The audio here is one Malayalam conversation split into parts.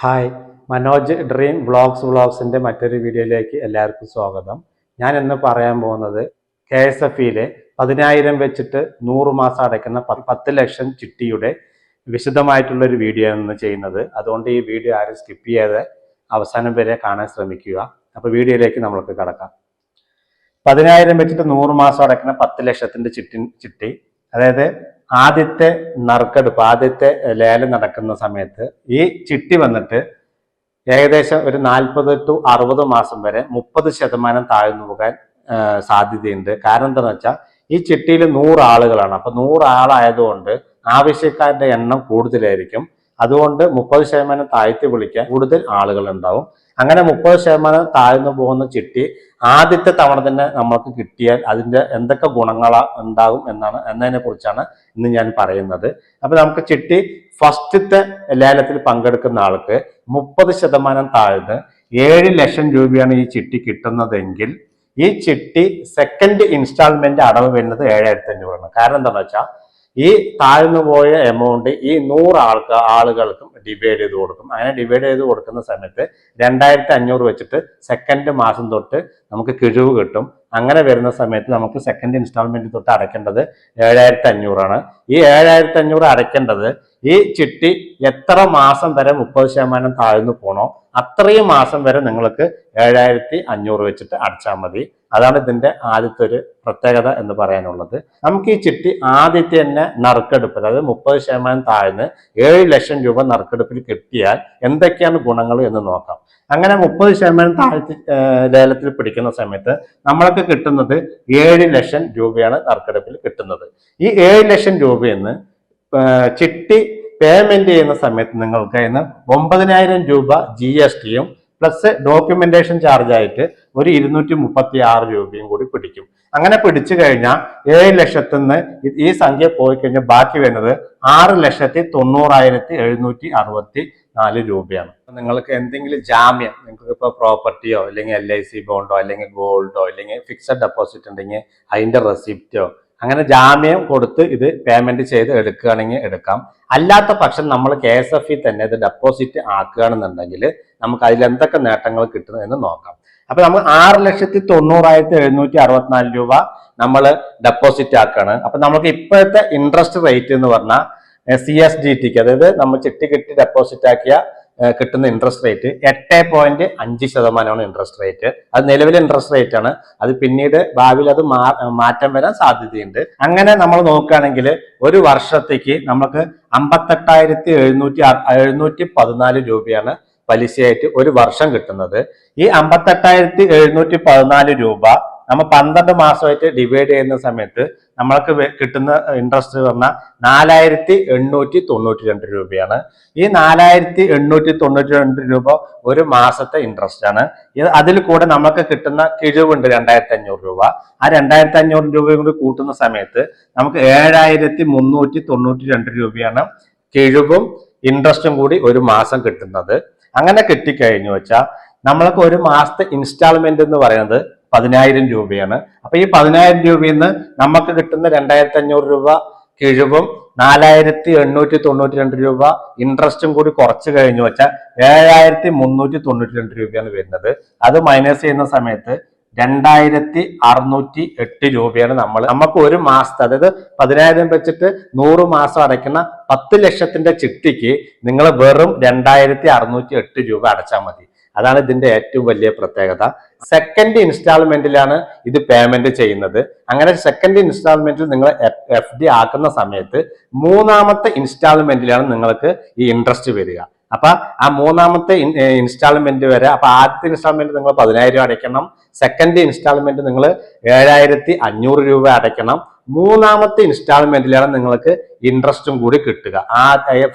ഹായ് മനോജ് ഡ്രീം വ്ളോഗ്സ് വ്ളോഗ്സിന്റെ മറ്റൊരു വീഡിയോയിലേക്ക് എല്ലാവർക്കും സ്വാഗതം. ഞാൻ ഇന്ന് പറയാൻ പോകുന്നത് കെ എസ് എഫ് ഇയിലെ പതിനായിരം വെച്ചിട്ട് നൂറ് മാസം അടയ്ക്കുന്ന പത്ത് ലക്ഷം ചിട്ടിയുടെ വിശദമായിട്ടുള്ള ഒരു വീഡിയോ ആണ് ചെയ്യുന്നത്. അതുകൊണ്ട് ഈ വീഡിയോ ആരും സ്കിപ്പ് ചെയ്യാതെ അവസാനം വരെ കാണാൻ ശ്രമിക്കുക. അപ്പോൾ വീഡിയോയിലേക്ക് നമ്മൾക്ക് കടക്കാം. പതിനായിരം വെച്ചിട്ട് നൂറ് മാസം അടയ്ക്കുന്ന പത്ത് ലക്ഷത്തിന്റെ ചിട്ടി ചിട്ടി അതായത് ആദ്യത്തെ നറുക്കെടുപ്പ് ആദ്യത്തെ ലേലം നടക്കുന്ന സമയത്ത് ഈ ചിട്ടി വന്നിട്ട് ഏകദേശം ഒരു നാൽപ്പത് ടു അറുപത് മാസം വരെ മുപ്പത് ശതമാനം താഴ്ന്നു പോകാൻ സാധ്യതയുണ്ട്. കാരണം എന്താണെന്ന് വെച്ചാൽ ഈ ചിട്ടിയിൽ നൂറ് ആളുകളാണ്. അപ്പൊ നൂറ് ആളായതുകൊണ്ട് ആവശ്യക്കാരുടെ എണ്ണം കൂടുതലായിരിക്കും. അതുകൊണ്ട് മുപ്പത് ശതമാനം താഴ്ത്തി വിളിക്കാൻ കൂടുതൽ ആളുകൾ ഉണ്ടാവും അങ്ങനെ മുപ്പത് ശതമാനം താഴ്ന്നു പോകുന്ന ചിട്ടി ആദ്യത്തെ തവണ തന്നെ നമ്മൾക്ക് കിട്ടിയാൽ അതിന്റെ എന്തൊക്കെ ഗുണങ്ങളാ ഉണ്ടാകും എന്നാണ് എന്നതിനെ കുറിച്ചാണ് ഇന്ന് ഞാൻ പറയുന്നത്. അപ്പൊ നമുക്ക് ചിട്ടി ഫസ്റ്റത്തെ ലേലത്തിൽ പങ്കെടുക്കുന്ന ആൾക്ക് മുപ്പത് ശതമാനം താഴ്ന്ന് ഏഴ് ലക്ഷം രൂപയാണ് ഈ ചിട്ടി കിട്ടുന്നതെങ്കിൽ ഈ ചിട്ടി സെക്കൻഡ് ഇൻസ്റ്റാൾമെന്റ് അടവ് വരുന്നത് ഏഴായിരത്തി അഞ്ഞൂറാണ് കാരണം എന്താണെന്ന് വെച്ചാൽ ഈ താഴ്ന്നു പോയ എമൗണ്ട് ഈ നൂറ് ആൾക്ക് ആളുകൾക്കും ഡിവൈഡ് ചെയ്ത് കൊടുക്കും. അങ്ങനെ ഡിവൈഡ് ചെയ്ത് കൊടുക്കുന്ന സമയത്ത് രണ്ടായിരത്തി അഞ്ഞൂറ് വെച്ചിട്ട് സെക്കൻഡ് മാസം തൊട്ട് നമുക്ക് കിഴിവ് കിട്ടും. അങ്ങനെ വരുന്ന സമയത്ത് നമുക്ക് സെക്കൻഡ് ഇൻസ്റ്റാൾമെന്റ് തൊട്ട് അടയ്ക്കേണ്ടത് ഏഴായിരത്തി അഞ്ഞൂറാണ് ഈ ഏഴായിരത്തി അഞ്ഞൂറ് അടയ്ക്കേണ്ടത് ഈ ചിട്ടി എത്ര മാസം വരെ മുപ്പത് ശതമാനം താഴ്ന്നു പോണോ അത്രയും മാസം വരെ നിങ്ങൾക്ക് ഏഴായിരത്തി അഞ്ഞൂറ് വെച്ചിട്ട് അടച്ചാൽ മതി. അതാണ് ഇതിന്റെ ആദ്യത്തെ ഒരു പ്രത്യേകത എന്ന് പറയാനുള്ളത്. നമുക്ക് ഈ ചിട്ടി ആദ്യത്തെ തന്നെ നറുക്കെടുപ്പ് അതായത് മുപ്പത് ശതമാനം താഴ്ന്ന് ഏഴ് ലക്ഷം രൂപ നറുക്കെടുപ്പിൽ കിട്ടിയാൽ എന്തൊക്കെയാണ് ഗുണങ്ങൾ എന്ന് നോക്കാം. അങ്ങനെ മുപ്പത് ശതമാനം താഴ്ത്തി ലേലത്തിൽ പിടിക്കുന്ന സമയത്ത് നമ്മൾക്ക് കിട്ടുന്നത് ഏഴ് ലക്ഷം രൂപയാണ് നറുക്കെടുപ്പിൽ കിട്ടുന്നത്. ഈ ഏഴ് ലക്ഷം രൂപയെന്ന് ചിട്ടി പേയ്മെന്റ് ചെയ്യുന്ന സമയത്ത് നിങ്ങൾക്ക് ഇന്ന് ഒമ്പതിനായിരം രൂപ ജി എസ് ടിയും പ്ലസ് ഡോക്യുമെന്റേഷൻ ചാർജ് ആയിട്ട് ഒരു ഇരുന്നൂറ്റി മുപ്പത്തി ആറ് രൂപയും കൂടി പിടിക്കും. അങ്ങനെ പിടിച്ചു കഴിഞ്ഞാൽ ഏഴ് ലക്ഷത്തിൽ നിന്ന് ഈ- സംഖ്യ പോയി കഴിഞ്ഞാൽ ബാക്കി വരുന്നത് ആറ് ലക്ഷത്തി തൊണ്ണൂറായിരത്തി എഴുന്നൂറ്റി അറുപത്തി നാല് രൂപയാണ്. നിങ്ങൾക്ക് എന്തെങ്കിലും ജാമ്യം നിങ്ങൾക്ക് ഇപ്പോൾ പ്രോപ്പർട്ടിയോ അല്ലെങ്കിൽ എൽ ഐ സി ബോണ്ടോ അല്ലെങ്കിൽ ഗോൾഡോ അല്ലെങ്കിൽ ഫിക്സഡ് ഡെപ്പോസിറ്റ് ഉണ്ടെങ്കിൽ അതിന്റെ റെസിപ്റ്റോ അങ്ങനെ ജാമ്യം കൊടുത്ത് ഇത് പേയ്മെന്റ് ചെയ്ത് എടുക്കുകയാണെങ്കിൽ എടുക്കാം. അല്ലാത്ത പക്ഷം നമ്മൾ കെ എസ് എഫ് ഇ തന്നെ ഇത് ഡെപ്പോസിറ്റ് ആക്കുകയാണെന്നുണ്ടെങ്കിൽ നമുക്ക് അതിൽ എന്തൊക്കെ നേട്ടങ്ങൾ കിട്ടുന്നു എന്ന് നോക്കാം. അപ്പൊ നമ്മൾ ആറ് ലക്ഷത്തി തൊണ്ണൂറായിരത്തി എഴുന്നൂറ്റി അറുപത്തിനാല് രൂപ നമ്മൾ ഡെപ്പോസിറ്റ് ആക്കുകയാണ്. അപ്പൊ നമുക്ക് ഇപ്പോഴത്തെ ഇൻട്രസ്റ്റ് റേറ്റ് എന്ന് പറഞ്ഞാൽ സി എസ് ഡി ടിക്ക് അതായത് നമ്മൾ ചിട്ടി കിട്ടി ഡെപ്പോസിറ്റ് ആക്കിയ കിട്ടുന്ന ഇൻട്രസ്റ്റ് റേറ്റ് എട്ട് പോയിന്റ് അഞ്ച് ശതമാനമാണ് ഇൻട്രസ്റ്റ് റേറ്റ് അത് നിലവിലെ ഇൻട്രസ്റ്റ് റേറ്റ് ആണ്. അത് പിന്നീട് ഭാവിയിൽ അത് മാറ്റം വരാൻ സാധ്യതയുണ്ട്. അങ്ങനെ നമ്മൾ നോക്കുകയാണെങ്കിൽ ഒരു വർഷത്തേക്ക് നമുക്ക് അമ്പത്തെട്ടായിരത്തി എഴുന്നൂറ്റി എഴുന്നൂറ്റി പതിനാല് രൂപയാണ് പലിശയായിട്ട് ഒരു വർഷം കിട്ടുന്നത്. ഈ അമ്പത്തെട്ടായിരത്തി എഴുന്നൂറ്റി പതിനാല് രൂപ നമ്മൾ പന്ത്രണ്ട് മാസമായിട്ട് ഡിവൈഡ് ചെയ്യുന്ന സമയത്ത് നമ്മൾക്ക് കിട്ടുന്ന ഇൻട്രസ്റ്റ് പറഞ്ഞാൽ നാലായിരത്തി എണ്ണൂറ്റി തൊണ്ണൂറ്റി രണ്ട് രൂപയാണ്. ഈ നാലായിരത്തി എണ്ണൂറ്റി തൊണ്ണൂറ്റി രണ്ട് രൂപ ഒരു മാസത്തെ ഇൻട്രസ്റ്റ് ആണ്. അതിൽ കൂടെ നമുക്ക് കിട്ടുന്ന കിഴിവുണ്ട് രണ്ടായിരത്തി അഞ്ഞൂറ് രൂപ. ആ രണ്ടായിരത്തി അഞ്ഞൂറ് രൂപയും കൂടി കൂട്ടുന്ന സമയത്ത് നമുക്ക് ഏഴായിരത്തി മുന്നൂറ്റി തൊണ്ണൂറ്റി രണ്ട് രൂപയാണ് കിഴിവും ഇൻട്രസ്റ്റും കൂടി ഒരു മാസം കിട്ടുന്നത്. അങ്ങനെ കിട്ടിക്കഴിഞ്ഞു വെച്ചാൽ നമ്മൾക്ക് ഒരു മാസത്തെ ഇൻസ്റ്റാൾമെന്റ് എന്ന് പറയുന്നത് പതിനായിരം രൂപയാണ്. അപ്പൊ ഈ പതിനായിരം രൂപയിൽ നിന്ന് നമുക്ക് കിട്ടുന്ന രണ്ടായിരത്തി അഞ്ഞൂറ് രൂപ കിഴിവും നാലായിരത്തി എണ്ണൂറ്റി തൊണ്ണൂറ്റി രണ്ട് രൂപ ഇൻട്രസ്റ്റും കൂടി കുറച്ച് കഴിഞ്ഞു വെച്ചാൽ ഏഴായിരത്തി മുന്നൂറ്റി തൊണ്ണൂറ്റി രണ്ട് രൂപയാണ് വരുന്നത്. അത് മൈനസ് ചെയ്യുന്ന സമയത്ത് രണ്ടായിരത്തി അറുന്നൂറ്റി എട്ട് രൂപയാണ് നമ്മൾ. നമുക്ക് ഒരു മാസത്തെ അതായത് പതിനായിരം വെച്ചിട്ട് നൂറ് മാസം അടയ്ക്കുന്ന പത്ത് ലക്ഷത്തിന്റെ ചിട്ടിക്ക് നിങ്ങൾ വെറും രണ്ടായിരത്തി അറുന്നൂറ്റി എട്ട് രൂപ അടച്ചാൽ മതി. അതാണ് ഇതിന്റെ ഏറ്റവും വലിയ പ്രത്യേകത. സെക്കൻഡ് ഇൻസ്റ്റാൾമെന്റിലാണ് ഇത് പേയ്മെന്റ് ചെയ്യുന്നത്. അങ്ങനെ സെക്കൻഡ് ഇൻസ്റ്റാൾമെന്റിൽ നിങ്ങൾ എഫ് ഡി ആക്കുന്ന സമയത്ത് മൂന്നാമത്തെ ഇൻസ്റ്റാൾമെന്റിലാണ് നിങ്ങൾക്ക് ഈ ഇൻട്രസ്റ്റ് വരിക. അപ്പൊ ആ മൂന്നാമത്തെ ഇൻസ്റ്റാൾമെന്റ് വരെ അപ്പൊ ആദ്യത്തെ ഇൻസ്റ്റാൾമെന്റ് നിങ്ങൾ പതിനായിരം അടയ്ക്കണം. സെക്കൻഡ് ഇൻസ്റ്റാൾമെന്റ് നിങ്ങൾ ഏഴായിരത്തി അഞ്ഞൂറ് രൂപ അടയ്ക്കണം. മൂന്നാമത്തെ ഇൻസ്റ്റാൾമെന്റിലാണ് നിങ്ങൾക്ക് ഇൻട്രസ്റ്റും കൂടി കിട്ടുക. ആ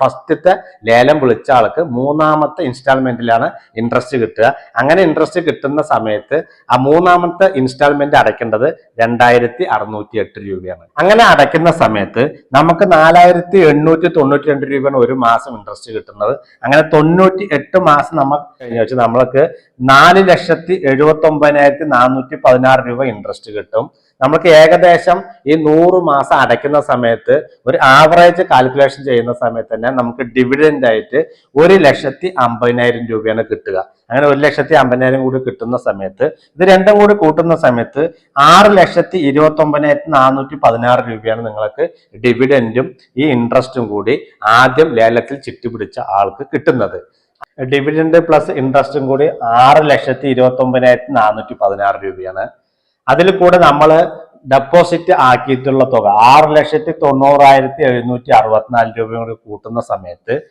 ഫസ്റ്റത്തെ ലേലം വിളിച്ച ആൾക്ക് മൂന്നാമത്തെ ഇൻസ്റ്റാൾമെന്റിലാണ് ഇൻട്രസ്റ്റ് കിട്ടുക. അങ്ങനെ ഇൻട്രസ്റ്റ് കിട്ടുന്ന സമയത്ത് ആ മൂന്നാമത്തെ ഇൻസ്റ്റാൾമെന്റ് അടയ്ക്കേണ്ടത് രണ്ടായിരത്തി അറുന്നൂറ്റി എട്ട് രൂപയാണ്. അങ്ങനെ അടയ്ക്കുന്ന സമയത്ത് നമുക്ക് നാലായിരത്തി എണ്ണൂറ്റി തൊണ്ണൂറ്റി രണ്ട് രൂപയാണ് ഒരു മാസം ഇൻട്രസ്റ്റ് കിട്ടുന്നത്. അങ്ങനെ തൊണ്ണൂറ്റി എട്ട് മാസം നമുക്ക് കഴിഞ്ഞ നമ്മൾക്ക് നാല് ലക്ഷത്തി എഴുപത്തി ഒമ്പതിനായിരത്തി നാനൂറ്റി പതിനാറ് രൂപ ഇൻട്രസ്റ്റ് കിട്ടും. നമുക്ക് ഏകദേശം ഈ നൂറ് മാസം അടയ്ക്കുന്ന സമയത്ത് ഒരു ആവറേജ് കാൽക്കുലേഷൻ ചെയ്യുന്ന സമയത്ത് തന്നെ നമുക്ക് ഡിവിഡൻഡ് ആയിട്ട് ഒരു ലക്ഷത്തി അമ്പതിനായിരം രൂപയാണ് കിട്ടുക. അങ്ങനെ ഒരു ലക്ഷത്തി അമ്പതിനായിരം കൂടി കിട്ടുന്ന സമയത്ത് ഇത് രണ്ടും കൂടി കൂട്ടുന്ന സമയത്ത് ആറ് ലക്ഷത്തി ഇരുപത്തി ഒമ്പതിനായിരത്തി നാനൂറ്റി പതിനാറ് രൂപയാണ് നിങ്ങൾക്ക് ഡിവിഡന്റും ഈ ഇൻട്രസ്റ്റും കൂടി ആദ്യം ലേലത്തിൽ ചിട്ടിപിടിച്ച ആൾക്ക് കിട്ടുന്നത്. ഡിവിഡൻഡ് പ്ലസ് ഇൻട്രസ്റ്റും കൂടി ആറ് ലക്ഷത്തി ഇരുപത്തി ഒമ്പതിനായിരത്തി നാനൂറ്റി പതിനാറ് രൂപയാണ് അതിൽ കൂടെ നമ്മൾ ഡെപ്പോസിറ്റ് ആക്കിയിട്ടുള്ള തുക ആറ് ലക്ഷത്തി തൊണ്ണൂറായിരത്തി എഴുന്നൂറ്റി അറുപത്തിനാല് രൂപയും കൂടി കൂട്ടുന്ന സമയത്ത്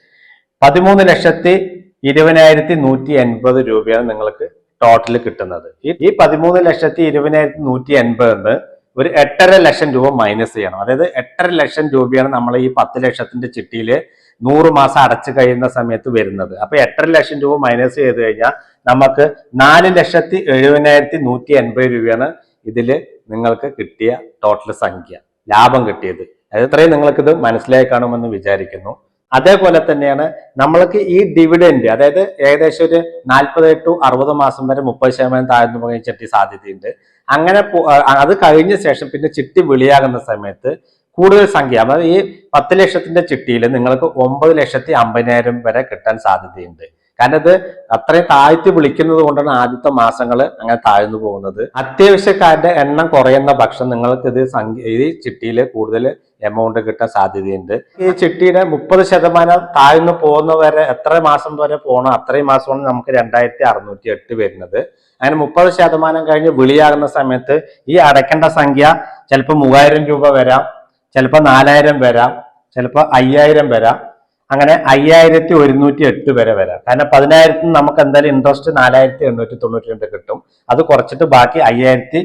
പതിമൂന്ന് ലക്ഷത്തി ഇരുപതിനായിരത്തി നൂറ്റി എൺപത് രൂപയാണ് നിങ്ങൾക്ക് ടോട്ടൽ കിട്ടുന്നത്. ഈ- പതിമൂന്ന് ലക്ഷത്തി ഇരുപതിനായിരത്തി നൂറ്റി എൺപതിന് ഒരു എട്ടര ലക്ഷം രൂപ മൈനസ് ചെയ്യണം. അതായത് എട്ടര ലക്ഷം രൂപയാണ് നമ്മൾ ഈ പത്ത് ലക്ഷത്തിന്റെ ചിട്ടിയിൽ നൂറ് മാസം അടച്ചു കഴിയുന്ന സമയത്ത് വരുന്നത്. അപ്പൊ എട്ടര ലക്ഷം രൂപ മൈനസ് ചെയ്ത് കഴിഞ്ഞാൽ നമുക്ക് നാല് ലക്ഷത്തി എഴുപതിനായിരത്തി നൂറ്റി എൺപത് രൂപയാണ് ഇതിൽ നിങ്ങൾക്ക് കിട്ടിയ ടോട്ടൽ സംഖ്യ ലാഭം കിട്ടിയത്. അത് ഇത്രയും നിങ്ങൾക്കിത് മനസ്സിലായി കാണുമെന്ന് വിചാരിക്കുന്നു. അതേപോലെ തന്നെയാണ് നമ്മൾക്ക് ഈ ഡിവിഡൻഡ് അതായത് ഏകദേശം ഒരു നാൽപ്പത് ടു അറുപത് മാസം വരെ മുപ്പത് ശതമാനം താഴ്ന്നു പോകാൻ ചിട്ടി സാധ്യതയുണ്ട്. അങ്ങനെ അത് കഴിഞ്ഞ ശേഷം പിന്നെ ചിട്ടി വിളിയാകുന്ന സമയത്ത് കൂടുതൽ സംഖ്യ അതായത് ഈ പത്ത് ലക്ഷത്തിന്റെ ചിട്ടിയിൽ നിങ്ങൾക്ക് ഒമ്പത് ലക്ഷത്തി അമ്പതിനായിരം വരെ കിട്ടാൻ സാധ്യതയുണ്ട്. കാരണം ഇത് അത്രയും താഴ്ത്തി വിളിക്കുന്നത് കൊണ്ടാണ് ആദ്യത്തെ മാസങ്ങൾ അങ്ങനെ താഴ്ന്നു പോകുന്നത്. അത്യാവശ്യക്കാരുടെ എണ്ണം കുറയുന്ന പക്ഷം നിങ്ങൾക്ക് ഇത് ഈ ചിട്ടിയിൽ കൂടുതൽ എമൗണ്ട് കിട്ടാൻ സാധ്യതയുണ്ട്. ഈ ചിട്ടിയുടെ മുപ്പത് ശതമാനം താഴ്ന്നു പോകുന്നവരെ എത്ര മാസം വരെ പോകണം അത്രയും മാസമാണ് നമുക്ക് രണ്ടായിരത്തി അറുന്നൂറ്റി എട്ട് വരുന്നത്. അങ്ങനെ മുപ്പത് ശതമാനം കഴിഞ്ഞ് വിളിയാകുന്ന സമയത്ത് ഈ അടയ്ക്കേണ്ട സംഖ്യ ചിലപ്പോൾ മൂവായിരം രൂപ വരാം ചിലപ്പോൾ നാലായിരം വരാം ചിലപ്പോൾ അയ്യായിരം വരാം. അങ്ങനെ അയ്യായിരത്തി ഒരുന്നൂറ്റി എട്ട് വരെ വരാം. കാരണം പതിനായിരത്തിന് നമുക്ക് എന്തായാലും ഇൻട്രസ്റ്റ് നാലായിരത്തി എണ്ണൂറ്റി തൊണ്ണൂറ്റി രണ്ട് കിട്ടും. അത് കുറച്ചിട്ട് ബാക്കി അയ്യായിരത്തി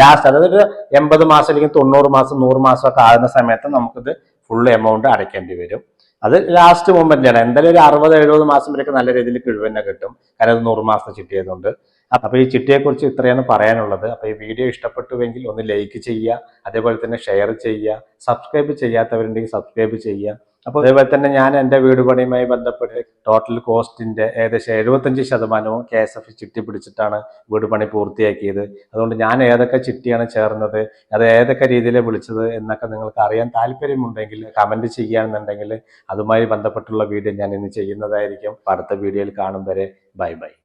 ലാസ്റ്റ് അതായത് ഒരു എൺപത് മാസം അല്ലെങ്കിൽ തൊണ്ണൂറ് മാസം നൂറ് മാസം ഒക്കെ ആകുന്ന സമയത്ത് നമുക്കിത് ഫുൾ എമൗണ്ട് അടയ്ക്കേണ്ടി വരും. അത് ലാസ്റ്റ് മൊമെന്റിലാണ് എന്തായാലും ഒരു അറുപത് എഴുപത് മാസം വരെയൊക്കെ നല്ല രീതിയിൽ കിഴിവ് തന്നെ കിട്ടും. കാരണം അത് നൂറ് മാസം ചിട്ടിയതുകൊണ്ട് അപ്പൊ ഈ ചിട്ടിയെക്കുറിച്ച് ഇത്രയാണ് പറയാനുള്ളത്. അപ്പൊ ഈ വീഡിയോ ഇഷ്ടപ്പെട്ടുവെങ്കിൽ ഒന്ന് ലൈക്ക് ചെയ്യുക. അതേപോലെ തന്നെ ഷെയർ ചെയ്യുക. സബ്സ്ക്രൈബ് ചെയ്യാത്തവരുണ്ടെങ്കിൽ സബ്സ്ക്രൈബ് ചെയ്യുക. അപ്പോൾ അതേപോലെ തന്നെ ഞാൻ എന്റെ വീട് പണിയുമായി ബന്ധപ്പെട്ട് ടോട്ടൽ കോസ്റ്റിന്റെ ഏകദേശം എഴുപത്തഞ്ച് ശതമാനവും കെ എസ് എഫ് ചിട്ടി പിടിച്ചിട്ടാണ് വീട് പണി പൂർത്തിയാക്കിയത്. അതുകൊണ്ട് ഞാൻ ഏതൊക്കെ ചിട്ടിയാണ് ചേർന്നത് അത് ഏതൊക്കെ രീതിയിൽ വിളിച്ചത് എന്നൊക്കെ നിങ്ങൾക്ക് അറിയാൻ താല്പര്യമുണ്ടെങ്കിൽ കമന്റ് ചെയ്യുകയാണെന്നുണ്ടെങ്കിൽ അതുമായി ബന്ധപ്പെട്ടുള്ള വീഡിയോ ഞാൻ ഇന്ന് ചെയ്യുന്നതായിരിക്കും. അടുത്ത വീഡിയോയിൽ കാണും വരെ. Bye bye.